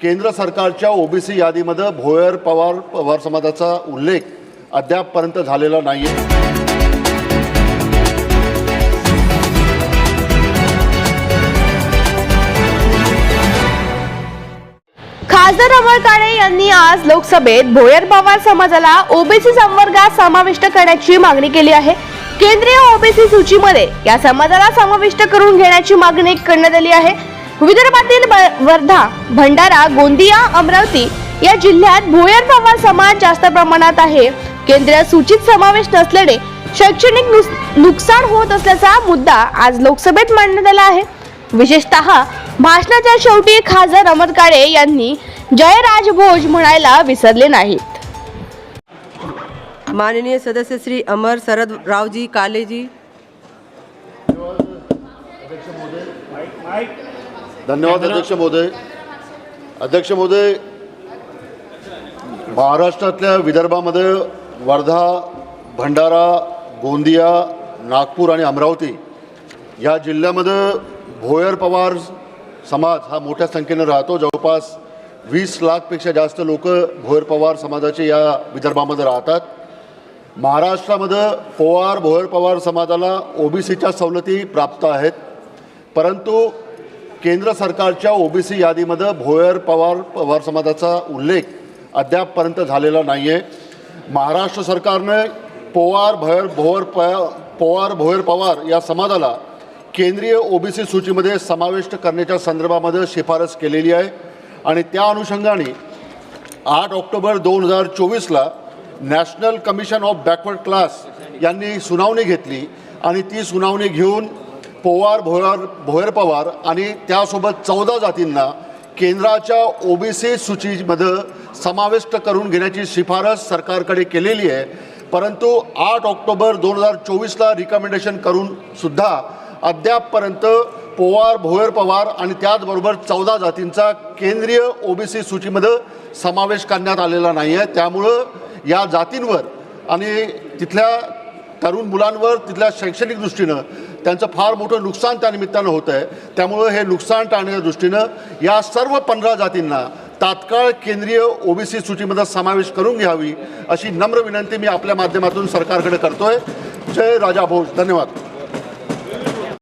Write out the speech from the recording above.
केंद्र सरकारच्या ओबीसी यादीमध्ये भोयर पवार पवार समाजाचा उल्लेख अद्यापपर्यंत झालेला नाही खासदार अमर काळे यांनी आज लोकसभेत भोयर पवार समाजाला ओबीसी संवर्गात समाविष्ट करण्याची मागणी केली आहे. केंद्रीय ओबीसी सूचीमध्ये या समाजाला समाविष्ट करून घेण्याची मागणी करण्यात आली आहे. विदर्भातील वर्धा भंडारा गोंदिया अमरावती या जिल्ह्यात भोयर पवार समाज जास्त प्रमाणात आहे. केंद्रीय सूचीत समावेश नसल्याने शैक्षणिक नुकसान होत असल्याचा मुद्दा आज लोकसभेत मांडण्यात आला आहे. विशेषतः भाषणाच्या शेवटी खासदार अमर काळे यांनी जयराज भोज म्हणायला विसरले नाहीत. माननीय सदस्य श्री अमर शरद रावजी कालेजी. धन्यवाद अध्यक्ष महोदय. अध्यक्ष महोदय महाराष्ट्रातल्या विदर्भामध्ये वर्धा भंडारा गोंदिया नागपूर आणि अमरावती या जिल्ह्यामध्ये भोयर पवार समाज हा मोठ्या संख्येनं राहतो. जवळपास वीस लाखपेक्षा जास्त लोक भोयर पवार समाजाचे या विदर्भामध्ये राहतात. महाराष्ट्रामध्ये पोवार भोयर पवार समाजाला ओबीसीच्या सवलती प्राप्त आहेत. परंतु केंद्र सरकारच्या ओबीसी यादीमध्ये भोयर पवार पवार समाजाचा उल्लेख अद्यापपर्यंत झालेला नाही आहे महाराष्ट्र सरकारने पोवार भोयर भोवर प पोवार भोयर पवार या समाजाला केंद्रीय ओबीसी सूचीमध्ये समाविष्ट करण्याच्या संदर्भामध्ये शिफारस केलेली आहे. आणि त्या अनुषंगाने आठ ऑक्टोबर दोन हजार चोवीसला National Commission of Backward Class यांनी सुनावणी घेतली आणि ती सुनावणी घेऊन पोवार भोयर भोयर पवार आणि त्यासोबत चौदा जातींना केंद्राच्या ओबीसी सूचीमध्ये समाविष्ट करून घेण्याची शिफारस सरकारकडे केलेली आहे. परंतु आठ ऑक्टोबर दोन हजार चोवीसला रिकमेंडेशन करून सुद्धा अद्यापपर्यंत पोवार भोयर पवार आणि त्याचबरोबर चौदा जातींचा केंद्रीय ओबीसी सूचीमध्ये समावेश करण्यात आलेला नाही आहे त्यामुळं या जातींवर आणि तिथल्या तरुण मुलांवर तिथल्या शैक्षणिक दृष्टीनं त्यांचं फार मोठं नुकसान त्या निमित्तानं होतं आहे. त्यामुळं हे नुकसान टाळण्याच्या दृष्टीनं या सर्व पंधरा जातींना तात्काळ केंद्रीय ओबीसी सूचीमध्ये समावेश करून घ्यावी अशी नम्र विनंती मी आपल्या माध्यमातून सरकारकडे करतोय. जय राजा भोज. धन्यवाद.